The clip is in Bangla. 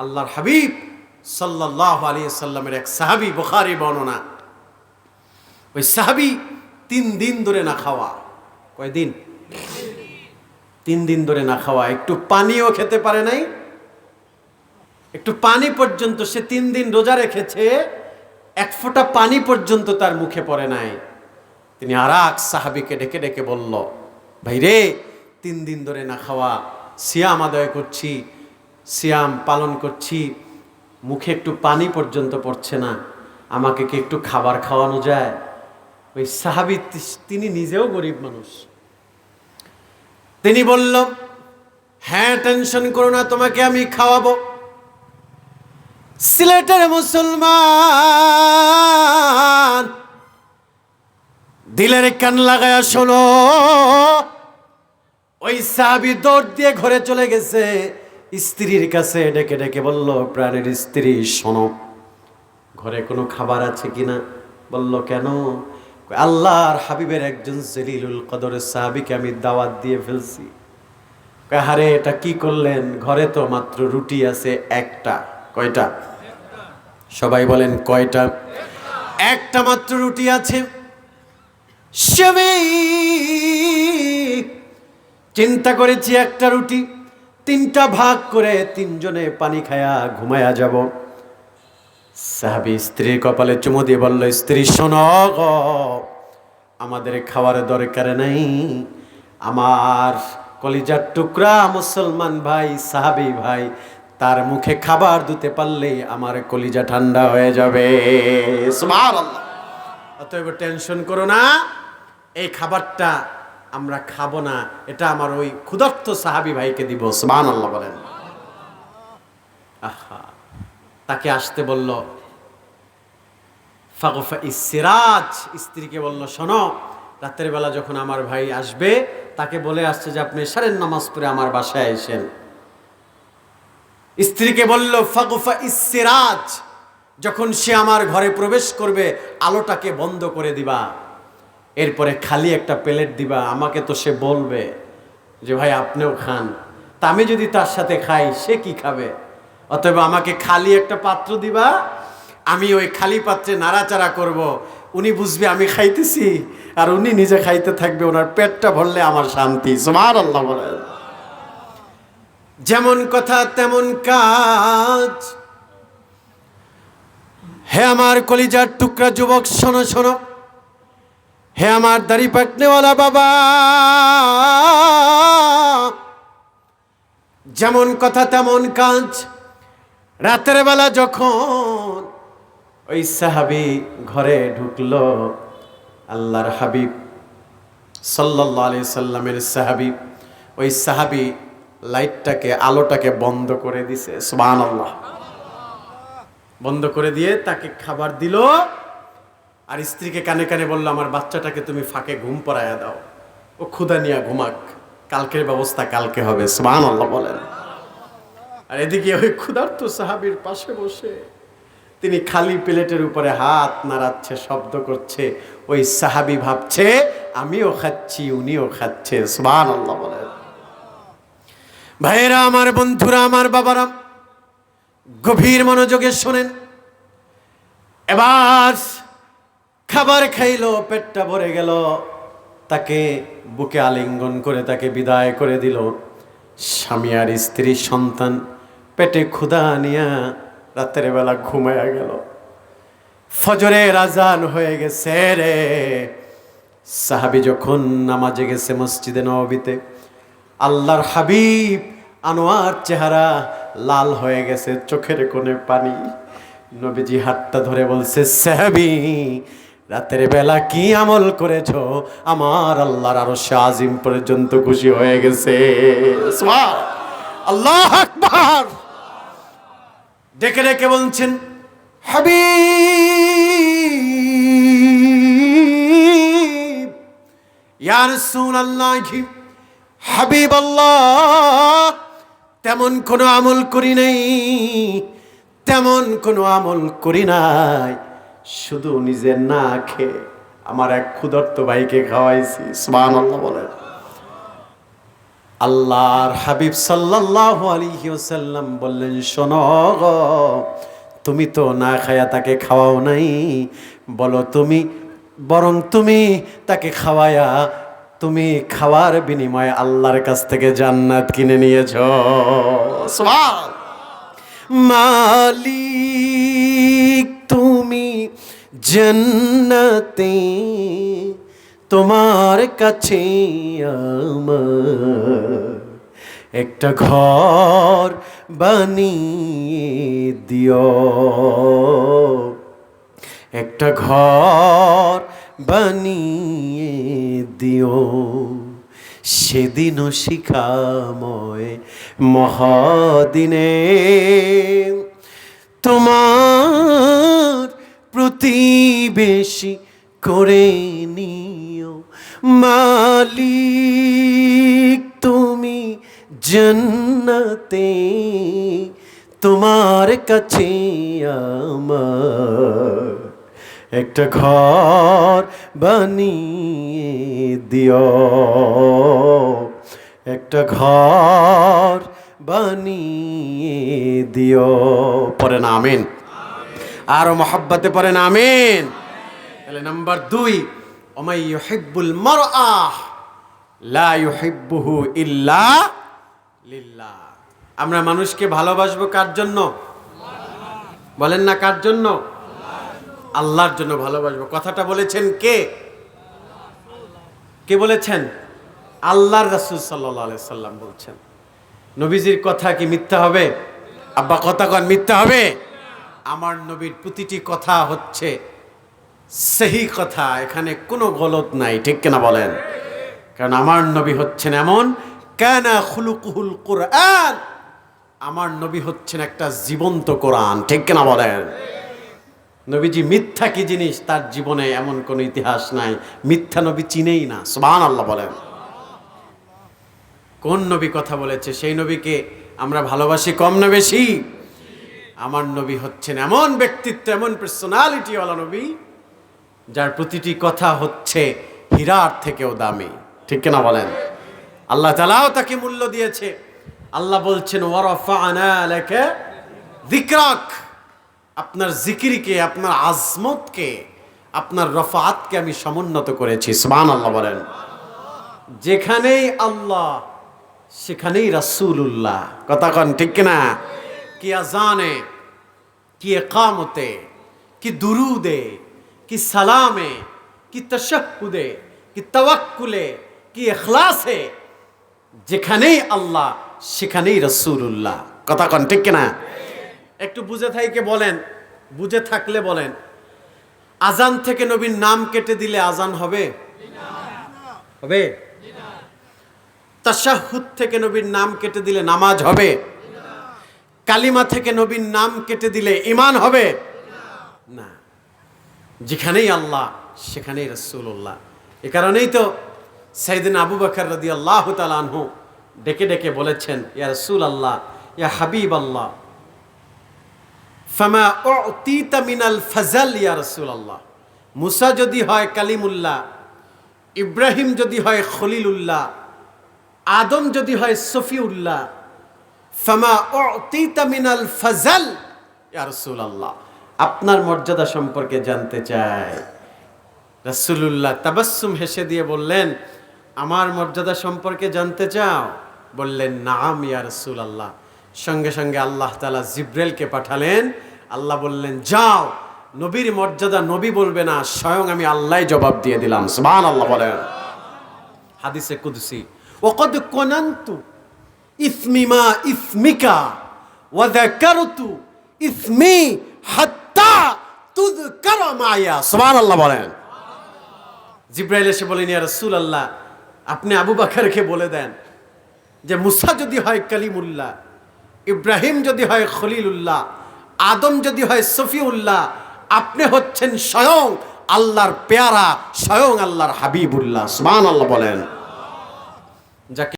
আল্লাহর হাবিব সাল্লাহ আলী সাল্লামের এক সাহাবি, বুখারি বর্ণনা। ওই সাহাবি তিন দিন ধরে না খাওয়া। কয়দিন? তিন দিন ধরে না খাওয়া। একটু পানিও খেতে পারে নাই। একটু পানি পর্যন্ত সে তিন দিন রোজা রেখেছে, এক ফোঁটা পানি পর্যন্ত তার মুখে পড়ে নাই। তিনি আর এক সাহাবিকে ডেকে ডেকে বলল ভাই রে তিন দিন ধরে না খাওয়া, সিয়াম আদায় করছি সিয়াম পালন করছি, মুখে একটু পানি পর্যন্ত পড়ছে না, আমাকে কি একটু খাবার খাওয়ানো যায়? ওই সাহাবি তিনি নিজেও গরিব মানুষ। তিনি বলল হ্যাঁ টেনশন করো না, তোমাকে আমি খাওয়াবো। সিলেটের মুসলমান, দিলের কান লাগায়া শোনো, ওই সাহাবি দৌড় দিয়ে ঘরে চলে গেছে। স্ত্রীর কাছে ডেকে ডেকে বলল, প্রাণের স্ত্রী, শোনো, ঘরে কোনো খাবার আছে কিনা? বলল, কেন? আল্লাহর হাবিবের একজন জলিলুল কদরের সাহাবিকে আমি দাওয়াত দিয়ে ফেলছি। হারে এটা কি করলেন? ঘরে তো মাত্র রুটি আছে, একটা, কয়টা? সবাই বলেন, কয়টা? একটা মাত্র রুটি আছে। চিন্তা করেছি একটা রুটি তিনটা ভাগ করে তিনজনে পানি খায়া ঘুমায়া যাব। সাহাবি স্ত্রীর কপালে চুমু দিয়ে বলল, স্ত্রী, শোন আমাদের খাওয়ার দরকার নেই। আমার কলিজার টুকরা মুসলমান ভাই, সাহাবি ভাই, তার মুখে খাবার দিতে পারলে আমার কলিজা ঠান্ডা হয়ে যাবে। অতএব টেনশন করো না, এই খাবারটা আমরা খাব না, এটা আমার ওই ক্ষুধার্ত সাহাবি ভাইকে দিব সুবহান আল্লাহ বলেন। আহা, তাকে আসতে বলল, ফাগফা ইসিরাজ স্ত্রীকে বলল, শোনো, রাতের বেলা যখন আমার ভাই আসবে, তাকে বলে আসছে যে আপনি সারেন নামাজ পড়ে আমার বাসায় এসেন স্ত্রীকে বলল, ফাগুফা ইসিরাজ যখন সে আমার ঘরে প্রবেশ করবে, আলোটাকে বন্ধ করে দিবা। এরপরে খালি একটা প্লেট দিবা, আমাকে তো সে বলবে যে, ভাই, আপনিও খান। তা আমি যদি তার সাথে খাই, সে কি খাবে? অতএব আমাকে খালি একটা পাত্র দিবা, আমি ওই খালি পাত্রে নাড়াচাড়া করব। উনি বুঝবে আমি খাইতেছি, আর উনি নিজে খাইতে থাকবে, ওনার পেটটা ভরলে আমার শান্তি। সুমার আল্লাহ যেমন কথা, তেমন কাজ। হে আমার কলিজার টুকরা যুবক, শোনো শোনো। হে আমার দাড়ি পাকনেওয়ালা বাবা, যেমন কথা তেমন কাজ। রাতের বেলা যখন ওই সাহাবি ঘরে ঢুকলো, আল্লাহর হাবিব সাল্লাহ আলি সাল্লামের সাহাবি, ওই সাহাবি লাইটটাকে, আলোটাকে বন্ধ করে দিছে আল্লাহ বন্ধ করে দিয়ে তাকে খাবার দিল। আর স্ত্রীকে কানে কানে বলল, আমার বাচ্চাটাকে তুমি ফাঁকে ঘুম পড়াইয়া দাও। ও ক্ষুদা নিয়া ঘুমাক। কালকের ব্যবস্থা কালকে হবে। সুবান আল্লাহ বলেন। আর এদিকে ওই ক্ষুধার্ত সাহাবির পাশে বসে তিনি খালি প্লেটের উপরে হাত নাড়াচ্ছে, শব্দ করছে। ওই সাহাবি ভাবছে, আমিও খাচ্ছি, উনিও খাচ্ছে। সুবান আল্লাহ বলেন। ভাইয়েরা, আমার বন্ধুরা, আমার বাবারা, গভীর মনোযোগে শোনেন। এবার খাবার খাইলো, পেটটা ভরে গেল। তাকে বুকে আলিঙ্গন করে তাকে বিদায় করে দিল। স্বামী আর স্ত্রী, সন্তান, পেটে ক্ষুধা নিয়া রাতের বেলা ঘুমায়া গেল। ফজরে রাজান হয়ে গেছে রে। সাহাবি যখন নামাজে গেছে মসজিদে নবীতে আল্লাহর হাবিব আনোয়ার চেহারা লাল হয়ে গেছে চোখের কোণে পানি। নবীজি হাতটা ধরে বলছে, সাহাবি রাতের বেলা কি আমল করেছ? আমার আল্লাহর আরও আজিম পর্যন্ত খুশি হয়ে গেছে। আল্লাহ আকবার। ডেকে ডেকে বলছেন, হাবিব, ইয়া রাসূলুল্লাহি হাবিব আল্লাহ তেমন কোনো আমল করি নাই, তেমন কোনো আমল করি নাই। শুধু নিজে না খেয়ে আমার এক ক্ষুধার্ত ভাইকে খাওয়াইছি, সুবহানাল্লাহ বলেন। আল্লাহর হাবিব সাল্লাল্লাহু আলাইহি ওয়াসাল্লাম বললেন, শোনো তুমি তো না খায়া তাকে খাওয়াও নাই, বলো তুমি, বরং তুমি তাকে খাওয়ায়া, তুমি খাওয়ার বিনিময়ে আল্লাহর কাছ থেকে জান্নাত কিনে নিয়েছ। মালিক। তুমি জন্নতে, তোমার কাছে একটা ঘর বানিয়ে দিও। একটা ঘর বানিয়ে দিও। সেদিনও শিখাময় মহাদিনে, তোমার করে নিও। মালিক, তুমি জন্নতে, তোমার কাছে আমার একটা ঘর বানিয়ে দিও। একটা ঘর বানিয়ে দিও। পরে না আমিন। আরও মহাব্বাতে পরে না আমিন। তাহলে নাম্বার দুই, ওমাই ইউহিব্বুল মারআহ লা ইউহিব্বুহু ইল্লা লিল্লাহ। আমরা মানুষকে ভালোবাসবো কার জন্য? বলেন না কার জন্য? আল্লাহর জন্য ভালোবাসবো। কথাটা বলেছেন কে? কে বলেছেন? আল্লাহর রাসূল আলাইহি সাল্লাম বলছেন। নবীজির কথা কি মিথ্যা হবে? আব্বা কথা কন, মিথ্যা হবে? আমার নবীর প্রতিটি কথা হচ্ছে সেই কথা, এখানে কোনো গলত নাই, ঠিক কিনা বলেন? কারণ আমার নবী হচ্ছেন এমন, কানা খুলুকুহুল কোরআন। আমার নবী হচ্ছেন একটা জীবন্ত কোরআন, ঠিক কিনা বলেন? নবীজি মিথ্যা কি জিনিস? তার জীবনে এমন কোনো ইতিহাস নাই, মিথ্যা নবী চিনেই না সুবহান আল্লাহ বলেন। কোন নবী কথা বলেছে? সেই নবীকে আমরা ভালোবাসি কম না বেশি? আমার নবী হচ্ছেন এমন ব্যক্তিত্ব, এমন পার্সোনালিটি ওয়ালা নবী যার প্রতিটি কথা হচ্ছে হীরার থেকেও দামি। ঠিক কিনা বলেন? আল্লাহ তালাও তাকে মূল্য দিয়েছে। আল্লাহ বলছেন দিকরাক আপনার জিকিরিকে, আপনার আজমতকে, আপনার রফাতকে আমি সমুন্নত করেছি। সুবহান আল্লাহ বলেন। যেখানেই আল্লাহ, সেখানেই রাসূলুল্লাহ। কথা কন, ঠিক কিনা? কি আজানে কি একামতে, কি দুরুদে কি সালামে, কি তশকুদে কি তাওয়াক্কুলে, কি ইখলাসে, যেখানেই আল্লাহ, সেখানেই রসুল্লাহ কথা কন, ঠিক কিনা? একটু বুঝে থাইকে বলেন, বুঝে থাকলে বলেন, আজান থেকে নবীর নাম কেটে দিলে আজান হবে? হবে? তাশাহুদ থেকে নবীর নাম কেটে দিলে নামাজ হবে? কালিমা থেকে নবীর নাম কেটে দিলে ইমান হবে? না। যেখানেই আল্লাহ, সেখানেই রসুল্লাহ এ কারণেই তো সাইদিন আবু বকর রদি আল্লাহ তালানহু ডেকে ডেকে বলেছেন, ইয়া রসুল আল্লাহ ইয়া হাবিব আল্লাহ ফামা উতিতা মিনাল ফাজাল, ইয়া রসুল আল্লাহ মুসা যদি হয় কালিমুল্লাহ, ইব্রাহিম যদি হয় খলিলুল্লাহ, আদম যদি হয় সফিউল্লাহ, ফামা উতিতা মিনাল ফাজাল, ইয়া রসুল আল্লাহ আপনার মর্যাদা সম্পর্কে জানতে চাই। রাসূলুল্লাহ তাবাসসুম হেসে দিয়ে বললেন, আমার মর্যাদা সম্পর্কে জানতে চাও? বললেন, নাম ইয়া রসুল আল্লাহ সঙ্গে সঙ্গে আল্লাহ তাআলা জিব্রাইলকে পাঠালেন। আল্লাহ বললেন, যাও, নবীর মর্যাদা নবী বলবে না, স্বয়ং আমি আল্লাহই জবাব দিয়ে দিলাম। সুবহানাল্লাহ বলেন। হাদিসে কুদসি ওকদ কোনান্তু ইসমিমা ইসমিকা ওয়াযাকারতু ইসমি হাত্তা এসে বলেন, ইয়া রাসূলুল্লাহ, আপনি আবু বাকারকে বলে দেন যে মুসা যদি হয় কালিমুল্লাহ, ইব্রাহিম যদি হয় খলিলুল্লাহ, আদম যদি হয় সফিউল্লাহ, আপনি হচ্ছেন স্বয়ং আল্লাহর পেয়ারা, স্বয়ং আল্লাহর হাবিবুল্লাহ। সুবহানাল্লাহ বলেন। যাকে